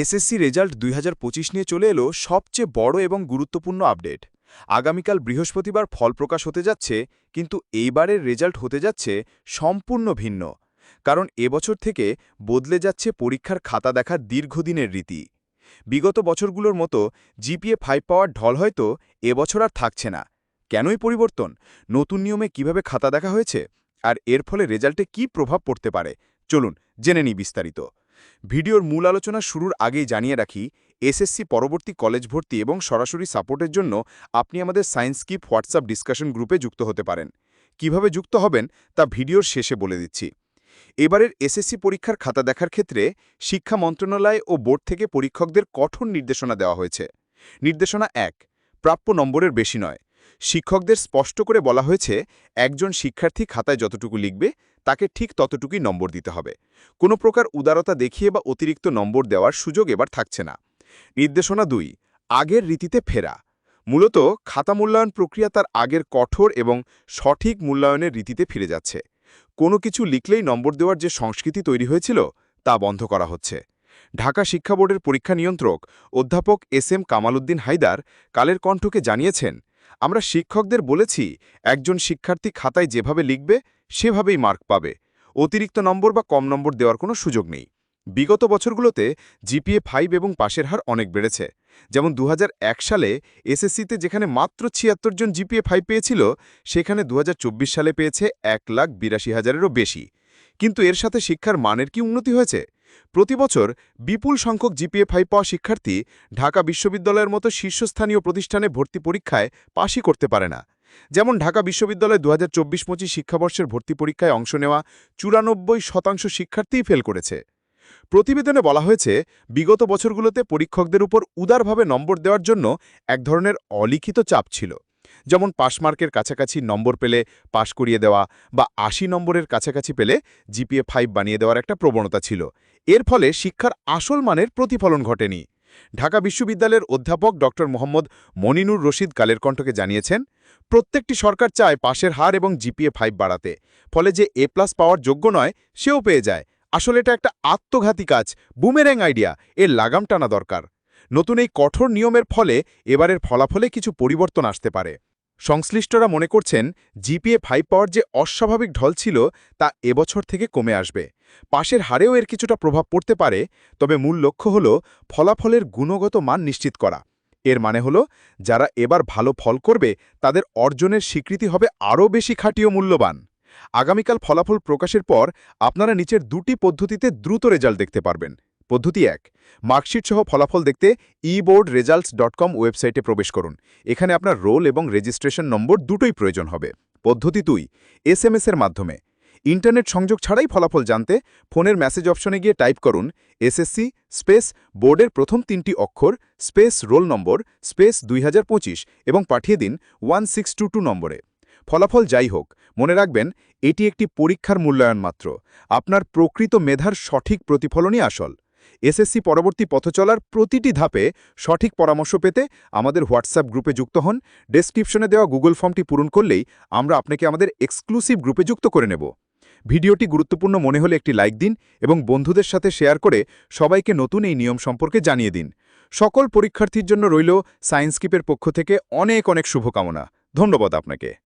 SSC result দুই হাজার পঁচিশ নিয়ে চলে এলো সবচেয়ে বড় এবং গুরুত্বপূর্ণ আপডেট। আগামীকাল বৃহস্পতিবার ফল প্রকাশ হতে যাচ্ছে, কিন্তু এইবারের রেজাল্ট হতে যাচ্ছে সম্পূর্ণ ভিন্ন। কারণ এবছর থেকে বদলে যাচ্ছে পরীক্ষার খাতা দেখার দীর্ঘদিনের রীতি। বিগত বছরগুলোর মতো জিপিএ ফাইভ পাওয়ার ঢল হয়তো এবছর আর থাকছে না। কেনই পরিবর্তন? নতুন নিয়মে কীভাবে খাতা দেখা হয়েছে? আর এর ফলে রেজাল্টে কি প্রভাব পড়তে পারে? চলুন জেনে নিই বিস্তারিত। ভিডিওর মূল আলোচনা শুরুর আগেই জানিয়ে রাখি, এসএসসি পরবর্তী কলেজ ভর্তি এবং সরাসরি সাপোর্টের জন্য আপনি আমাদের সায়েন্স কিপ হোয়াটসঅ্যাপ ডিসকাশন গ্রুপে যুক্ত হতে পারেন। কীভাবে যুক্ত হবেন তা ভিডিওর শেষে বলে দিচ্ছি। এবারের এসএসসি পরীক্ষার খাতা দেখার ক্ষেত্রে শিক্ষা মন্ত্রণালয় ও বোর্ড থেকে পরীক্ষকদের কঠোর নির্দেশনা দেওয়া হয়েছে। নির্দেশনা এক, প্রাপ্য নম্বরের বেশি নয়। শিক্ষকদের স্পষ্ট করে বলা হয়েছে, একজন শিক্ষার্থী খাতায় যতটুকু লিখবে, তাকে ঠিক ততটুকুই নম্বর দিতে হবে। কোনো প্রকার উদারতা দেখিয়ে বা অতিরিক্ত নম্বর দেওয়ার সুযোগ এবার থাকছে না। নির্দেশনা দুই, আগের রীতিতে ফেরা। মূলত খাতা মূল্যায়ন প্রক্রিয়া তার আগের কঠোর এবং সঠিক মূল্যায়নের রীতিতে ফিরে যাচ্ছে। কোনো কিছু লিখলেই নম্বর দেওয়ার যে সংস্কৃতি তৈরি হয়েছিল, তা বন্ধ করা হচ্ছে। ঢাকা শিক্ষা বোর্ডের পরীক্ষা নিয়ন্ত্রক অধ্যাপক এস এম কামালউদ্দিন হায়দার কালের কণ্ঠকে জানিয়েছেন আমরা শিক্ষকদের বলেছি, একজন শিক্ষার্থী খাতায় যেভাবে লিখবে, সেভাবেই মার্ক পাবে। অতিরিক্ত নম্বর বা কম নম্বর দেওয়ার কোনো সুযোগ নেই। বিগত বছরগুলোতে জিপিএ ফাইভ এবং পাশের হার অনেক বেড়েছে। যেমন দু হাজার এক সালে এসএসসিতে যেখানে মাত্র ছিয়াত্তর জন জিপিএ ফাইভ পেয়েছিল, সেখানে দু হাজার চব্বিশ সালে পেয়েছে এক লাখ বিরাশি হাজারেরও বেশি। কিন্তু এর সাথে শিক্ষার মানের কি উন্নতি হয়েছে? প্রতি বছর বিপুল সংখ্যক জিপিএ ফাইভ পাওয়া শিক্ষার্থী ঢাকা বিশ্ববিদ্যালয়ের মতো শীর্ষস্থানীয় প্রতিষ্ঠানে ভর্তি পরীক্ষায় পাশই করতে পারে না। যেমন ঢাকা বিশ্ববিদ্যালয় দু হাজার চব্বিশ পঁচিশ শিক্ষাবর্ষের ভর্তি পরীক্ষায় অংশ নেওয়া চুরানব্বই শতাংশ শিক্ষার্থীই ফেল করেছে। প্রতিবেদনে বলা হয়েছে, বিগত বছরগুলোতে পরীক্ষকদের উপর উদারভাবে নম্বর দেওয়ার জন্য এক ধরনের অলিখিত চাপ ছিল। যেমন পাশমার্কের কাছাকাছি নম্বর পেলে পাশ করিয়ে দেওয়া বা আশি নম্বরের কাছাকাছি পেলে জিপিএ ফাইভ বানিয়ে দেওয়ার একটা প্রবণতা ছিল। এর ফলে শিক্ষার আসল মানের প্রতিফলন ঘটেনি। ঢাকা বিশ্ববিদ্যালয়ের অধ্যাপক ড. মোহাম্মদ মনিনুর রশিদ কালের কণ্ঠকে জানিয়েছেন, প্রত্যেকটি সরকার চায় পাশের হার এবং জিপিএ ফাইভ বাড়াতে। ফলে যে এ প্লাস পাওয়ার যোগ্য নয়, সেও পেয়ে যায়। আসলে এটা একটা আত্মঘাতী কাজ বুমের্যাং আইডিয়া। এর লাগাম টানা দরকার। নতুন এই কঠোর নিয়মের ফলে এবারের ফলাফলে কিছু পরিবর্তন আসতে পারে। সংশ্লিষ্টরা মনে করছেন, জিপিএ ফাইভ পাওয়ার যে অস্বাভাবিক ঢল ছিল, তা এবছর থেকে কমে আসবে। পাশের হারেও এর কিছুটা প্রভাব পড়তে পারে, তবে মূল লক্ষ্য হল ফলাফলের গুণগত মান নিশ্চিত করা। এর মানে হল, যারা এবার ভালো ফল করবে, তাদের অর্জনের স্বীকৃতি হবে আরও বেশি খাঁটিও মূল্যবান। আগামীকাল ফলাফল প্রকাশের পর, আপনারা নিচের দুটি পদ্ধতিতে দ্রুত রেজাল্ট দেখতে পারবেন। পদ্ধতি এক মার্কশিট সহ ফলাফল দেখতে ইবোর্ড রেজাল্টস ডট কম ওয়েবসাইটে প্রবেশ করুন। এখানে আপনার রোল এবং রেজিস্ট্রেশন নম্বর দুটোই প্রয়োজন হবে। পদ্ধতি দুই, এস এর মাধ্যমে। ইন্টারনেট সংযোগ ছাড়াই ফলাফল জানতে ফোনের মেসেজ অপশনে গিয়ে টাইপ করুন এসএসসি স্পেস বোর্ডের প্রথম তিনটি অক্ষর স্পেস রোল নম্বর স্পেস দুই হাজার পঁচিশ এবং পাঠিয়ে দিন ওয়ান নম্বরে। ফলাফল যাই হোক, মনে রাখবেন এটি একটি পরীক্ষার মূল্যায়ন মাত্র। আপনার প্রকৃত মেধার সঠিক প্রতিফলনই আসল। এসএসসি পরবর্তী পথ চলার প্রতিটি ধাপে সঠিক পরামর্শ পেতে আমাদের হোয়াটসঅ্যাপ গ্রুপে যুক্ত হন। ডেসক্রিপশনে দেওয়া গুগল ফর্মটি পূরণ করলেই আমরা আপনাকে আমাদের এক্সক্লুসিভ গ্রুপে যুক্ত করে নেব। ভিডিওটি গুরুত্বপূর্ণ মনে হলে একটি লাইক দিন এবং বন্ধুদের সাথে শেয়ার করে সবাইকে নতুন এই নিয়ম সম্পর্কে জানিয়ে দিন। সকল পরীক্ষার্থীর জন্য রইল সায়েন্স কিপের পক্ষ থেকে অনেক অনেক শুভকামনা। ধন্যবাদ আপনাকে।